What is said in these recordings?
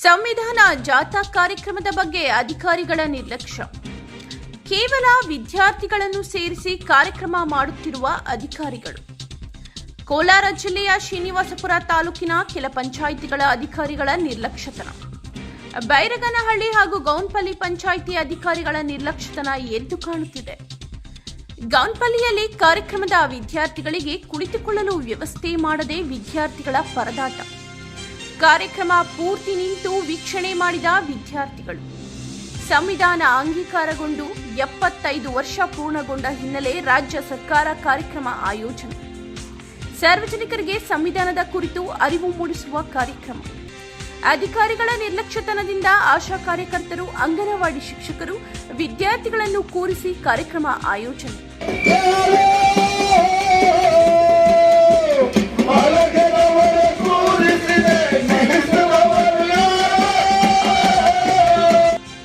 ಸಂವಿಧಾನ ಜಾಥಾ ಕಾರ್ಯಕ್ರಮದ ಬಗ್ಗೆ ಅಧಿಕಾರಿಗಳ ನಿರ್ಲಕ್ಷ್ಯ. ಕೇವಲ ವಿದ್ಯಾರ್ಥಿಗಳನ್ನು ಸೇರಿಸಿ ಕಾರ್ಯಕ್ರಮ ಮಾಡುತ್ತಿರುವ ಅಧಿಕಾರಿಗಳು. ಕೋಲಾರ ಜಿಲ್ಲೆಯ ಶ್ರೀನಿವಾಸಪುರ ತಾಲೂಕಿನ ಕೆಲ ಪಂಚಾಯಿತಿಗಳ ಅಧಿಕಾರಿಗಳ ನಿರ್ಲಕ್ಷ್ಯತನ. ಬೈರಗನಹಳ್ಳಿ ಹಾಗೂ ಗೌನ್ಪಲ್ಲಿ ಪಂಚಾಯಿತಿ ಅಧಿಕಾರಿಗಳ ನಿರ್ಲಕ್ಷ್ಯತನ ಎದ್ದು ಕಾಣುತ್ತಿದೆ. ಗೌನ್ಪಲ್ಲಿಯಲ್ಲಿ ಕಾರ್ಯಕ್ರಮದ ವಿದ್ಯಾರ್ಥಿಗಳಿಗೆ ಕುಳಿತುಕೊಳ್ಳಲು ವ್ಯವಸ್ಥೆ ಮಾಡದೆ ವಿದ್ಯಾರ್ಥಿಗಳ ಪರದಾಟ. ಕಾರ್ಯಕ್ರಮ ಪೂರ್ತಿ ನಿಂತು ವೀಕ್ಷಣೆ ಮಾಡಿದ ವಿದ್ಯಾರ್ಥಿಗಳು. ಸಂವಿಧಾನ ಅಂಗೀಕಾರಗೊಂಡು ಎಪ್ಪತ್ತೈದು ವರ್ಷ ಪೂರ್ಣಗೊಂಡ ಹಿನ್ನೆಲೆ ರಾಜ್ಯ ಸರ್ಕಾರ ಕಾರ್ಯಕ್ರಮ ಆಯೋಜನೆ. ಸಾರ್ವಜನಿಕರಿಗೆ ಸಂವಿಧಾನದ ಕುರಿತು ಅರಿವು ಮೂಡಿಸುವ ಕಾರ್ಯಕ್ರಮ. ಅಧಿಕಾರಿಗಳ ನಿರ್ಲಕ್ಷ್ಯತನದಿಂದ ಆಶಾ ಕಾರ್ಯಕರ್ತರು, ಅಂಗನವಾಡಿ ಶಿಕ್ಷಕರು ವಿದ್ಯಾರ್ಥಿಗಳನ್ನು ಕೂರಿಸಿ ಕಾರ್ಯಕ್ರಮ ಆಯೋಜನೆ.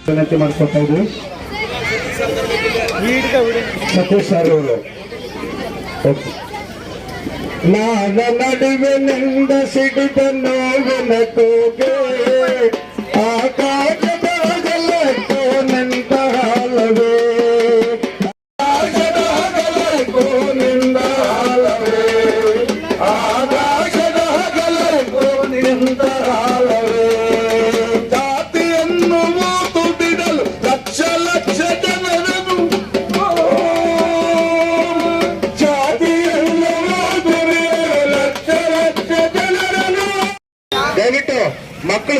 ವಿನಂತಿ ಮಾಡ್ಕೊತಾ ಇದ್ವಿ ಸತೀಶ್ ಸರ್ ಅವರು ಓಕೆ. ನಾದ ನಡುವಿನಿಂದ ಸಿಡಿದ ನೋವಿನ ಕೂಗೆ ಆಕಾಶದಾಗಲಕ್ಕೋ ನಿಂತ ಹಾಲವೇ ಆಕಾಶದಾಗಲಕ್ಕೋ ನಿಂದ ಹಾಲವೇ ಆಕಾಶದಾಗಲಕ್ಕೋ ನಿಂತ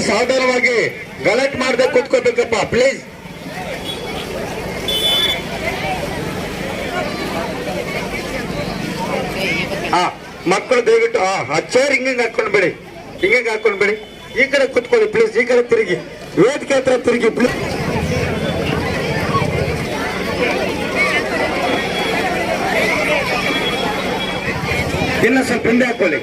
ಸಾಧಾರಣವಾಗಿ ಗಲಾಟ್ ಮಾಡದೆ ಕೂತ್ಕೋಬೇಕಪ್ಪ ಪ್ಲೀಸ್ ಹಾ ಮಕ್ಕಳು ದಯವಿಟ್ಟು, ಆ ಹಾಕೊಂಡು ಬಿಡಿ. ಹಿಂಗೆ ಹಾಕೊಂಡ್ ಬಿಡಿ. ಈ ಕಡೆ ಕುತ್ಕೊಳ್ಳಿ ಪ್ಲೀಸ್ ಈ ಕಡೆ ತಿರುಗಿ. ವೇದಿಕೆ ಹತ್ರ ತಿರುಗಿ ಪ್ಲೀಸ್ ಇನ್ನ ಸ್ವಲ್ಪ ಹಿಂದೆ ಹಾಕೊಳ್ಳಿ.